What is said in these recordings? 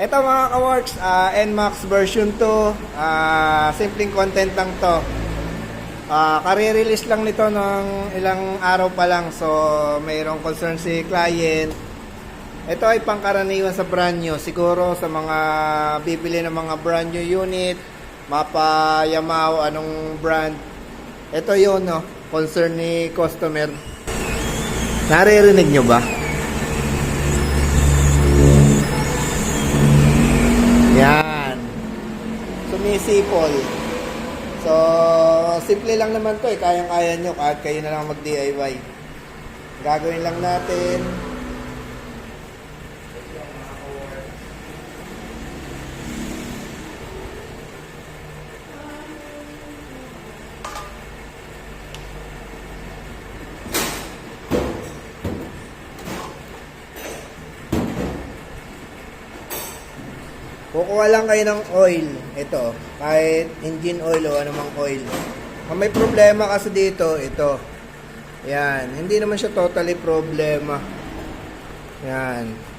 Ito mga ka-works, ah, NMAX version 2. ah, simpleng content lang to. Ah, kare-release lang nito ng ilang araw pa lang. So, mayroong concern si client. Ito ay pangkaraniwan sa brand new. Siguro sa mga bibili ng mga brand new unit, mapa Yamaha, anong brand. Ito yun, no? Concern ni customer. Naririnig nyo ba? Sumisipol. So, simple lang naman to eh. Kayang-kaya nyo kahit kayo na lang mag-DIY. Gagawin lang natin. Kukuha lang kayo ng oil. Ito. Kahit engine oil o anumang oil. Kung may problema kasi dito, ito. Yan. Hindi naman siya totally problema. Yan.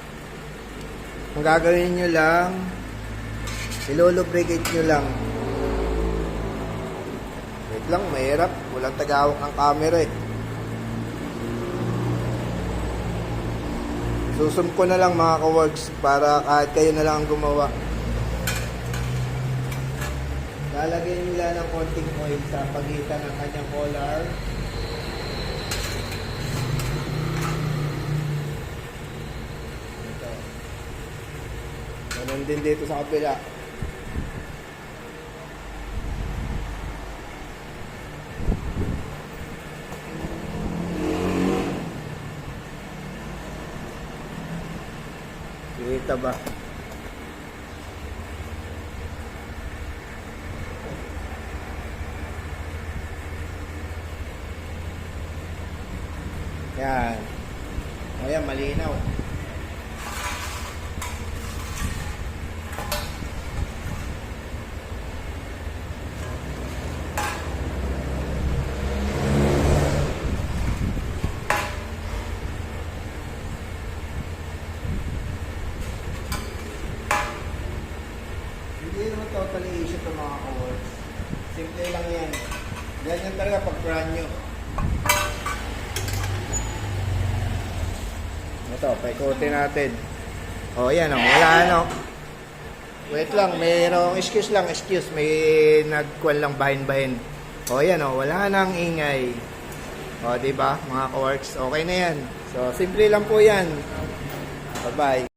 Ang gagawin nyo lang, ilolubricate nyo lang. Wait lang, mahirap. Walang tagawak ang camera eh. Susum ko na lang mga ka-works para kahit kayo na lang ang gumawa. Lalagyan nila ng konting oil sa pagitan ng kanyang collar. Ganun din dito sa kapila. Kita ba? Yan. Ayan, malinaw. Hindi naman totally issue ito mga ka-works. Simple lang yan. Ganyan talaga pag brand new. Ito, paikutin natin. O, oh, yan o. Wala ano. Wait lang, mayroong excuse lang, excuse. May nagkuhan lang bahin-bahin. O, yan o. Wala nang ingay. O, di ba mga ka-works? Okay na yan. So, simple lang po yan. Bye-bye.